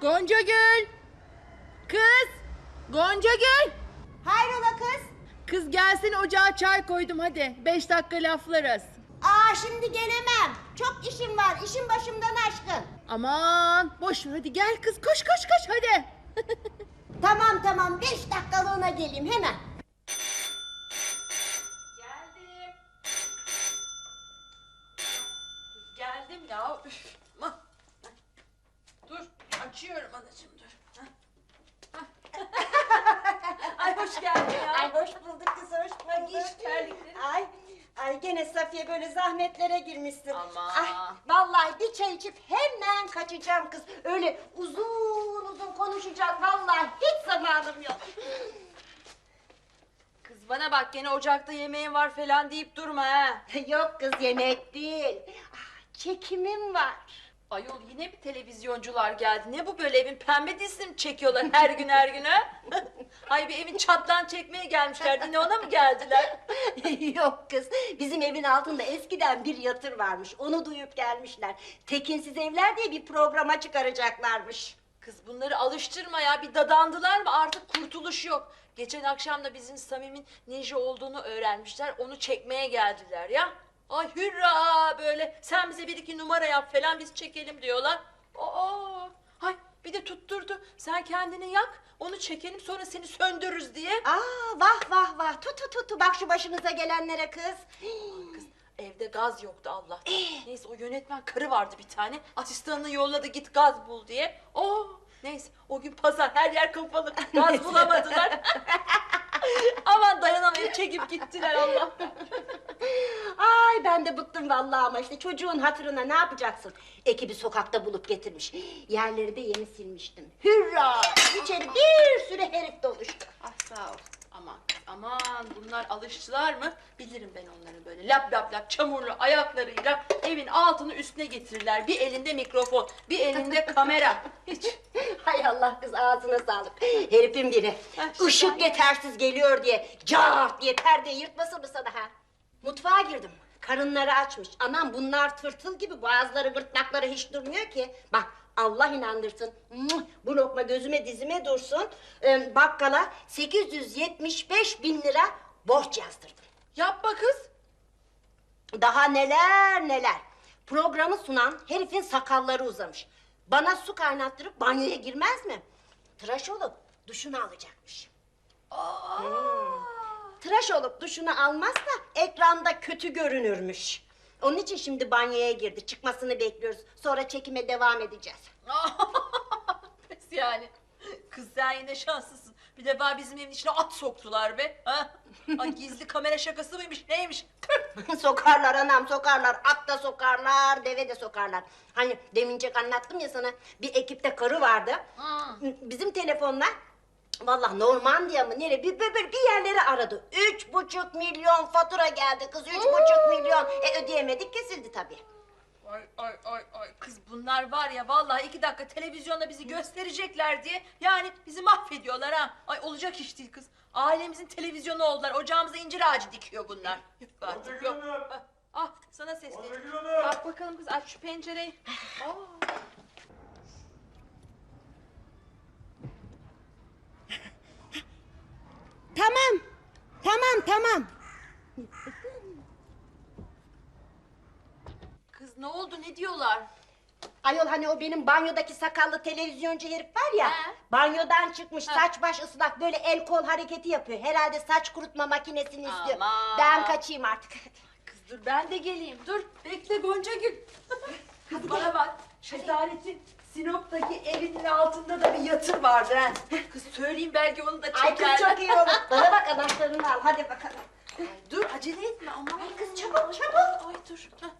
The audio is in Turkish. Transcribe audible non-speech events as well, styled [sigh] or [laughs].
Gonca Gül. Kız. Gonca Gül. Hayrola kız? Kız gelsin ocağa çay koydum hadi. Beş dakika laflarız. Aa şimdi gelemem. Çok işim var. İşim başımdan aşkın. Aman boş ver hadi gel kız koş koş koş hadi. [laughs] Tamam tamam. Beş dakikalığına geleyim hemen. Geldim. Geldim ya. Üf. Açıyorum anacığım dur. Ay hoş geldin ya. Ay hoş bulduk kız hoş Ay, bulduk. giy şu terlikleri. Ay, ay gene Safiye böyle zahmetlere girmişsin. Aman. Ay, vallahi bir çay içip hemen kaçacağım kız. Öyle uzun uzun konuşacak vallahi hiç zamanım yok. Kız bana bak gene ocakta yemeğin var falan deyip durma ha. [laughs] yok kız yemek değil. Ah, Çekimim var. Ayol yine bir televizyoncular geldi. Ne bu böyle evin pembe dizisini mi çekiyorlar her gün her gün ha? [laughs] Ay bir evin çatlan çekmeye gelmişler. Yine ona mı geldiler? [laughs] Yok kız, bizim evin altında eskiden bir yatır varmış. Onu duyup gelmişler. Tekinsiz Evler diye bir programa çıkaracaklarmış. Kız bunları alıştırma ya. Bir dadandılar mı artık kurtuluş yok. Geçen akşam da bizim Samim'in ninja olduğunu öğrenmişler. Onu çekmeye geldiler ya. Ay hürra böyle sen bize bir iki numara yap falan biz çekelim diyorlar. Aa, hay bir de tutturdu. Sen kendini yak onu çekelim sonra seni söndürürüz diye. Aa vah vah vah, tutu tutu bak şu başınıza gelenlere kız. Kız evde gaz yoktu Allah. Neyse o yönetmen karı vardı bir tane. Asistanını yolladı git gaz bul diye. Oo neyse o gün pazar her yer kapalı. [laughs] Gaz bulamadılar. Aman dayanamayıp çekip gittiler Allah. [laughs] Ben de bıktım vallahi ama işte çocuğun hatırına ne yapacaksın? Ekibi sokakta bulup getirmiş. [gasps] Yerleri de yeni silmiştim. Hürra! İçeri bir sürü herif doluştu. Ah sağ ol. Aman aman bunlar alıştılar mı? Bilirim ben onları böyle lap lap lap çamurlu ayaklarıyla evin altını üstüne getirirler. Bir elinde mikrofon, bir elinde [laughs] kamera. Hiç. Hay Allah kız ağzına sağlık. Herifin biri. Işık şahane. yetersiz geliyor diye. Cart diye perde yırtmasın mı sana ha? Mutfağa girdim. Karınları açmış. Anam bunlar tırtıl gibi boğazları gırtlakları hiç durmuyor ki. Bak Allah inandırsın. Muh! Bu lokma gözüme dizime dursun. Ee, bakkala 875 bin lira borç yazdırdım. Yapma kız. Daha neler neler. Programı sunan herifin sakalları uzamış. Bana su kaynattırıp banyoya girmez mi? Tıraş olup duşunu alacakmış. Hmm. Tıraş olup duşunu almazsa ekranda kötü görünürmüş. Onun için şimdi banyoya girdi. Çıkmasını bekliyoruz. Sonra çekime devam edeceğiz. [laughs] Pes yani. Kız sen yine şanslısın. Bir defa bizim evin içine at soktular be. Ha? Ay gizli kamera şakası mıymış neymiş? Tüh! [laughs] sokarlar anam sokarlar. At da sokarlar, deve de sokarlar. Hani demincek anlattım ya sana bir ekipte karı vardı. Bizim telefonla Vallahi Normandiya mı nere bir, bir, bir, bir yerleri aradı. Üç buçuk milyon fatura geldi kız. Üç buçuk milyon. E ödeyemedik kesildi tabii. Ay ay ay ay kız bunlar var ya vallahi iki dakika televizyonda bizi gösterecekler diye yani bizi mahvediyorlar ha. Ay olacak iş değil kız. Ailemizin televizyonu oldular. Ocağımıza incir ağacı dikiyor bunlar. Yok artık yok. Ah, Ah sana sesleniyorum. Bak bakalım kız aç şu pencereyi. Aa. Tamam. Tamam tamam. Kız ne oldu ne diyorlar? Ayol hani o benim banyodaki sakallı televizyoncu herif var ya. He. Banyodan çıkmış saç baş ıslak böyle el kol hareketi yapıyor. Herhalde saç kurutma makinesini istiyor. Aman. Ben kaçayım artık. Kız dur ben de geleyim. Dur bekle Gonca Gül. [laughs] Kız bana bak. Şezaretin Sinop'taki evinin altında da bir yatır vardı ha. Kız söyleyeyim belki onu da Ay çeker. kız çok iyi olur. [laughs] Bana bak anahtarını al hadi bakalım. Dur acele etme aman. Ay kız çabuk çabuk. Ay dur. Hah.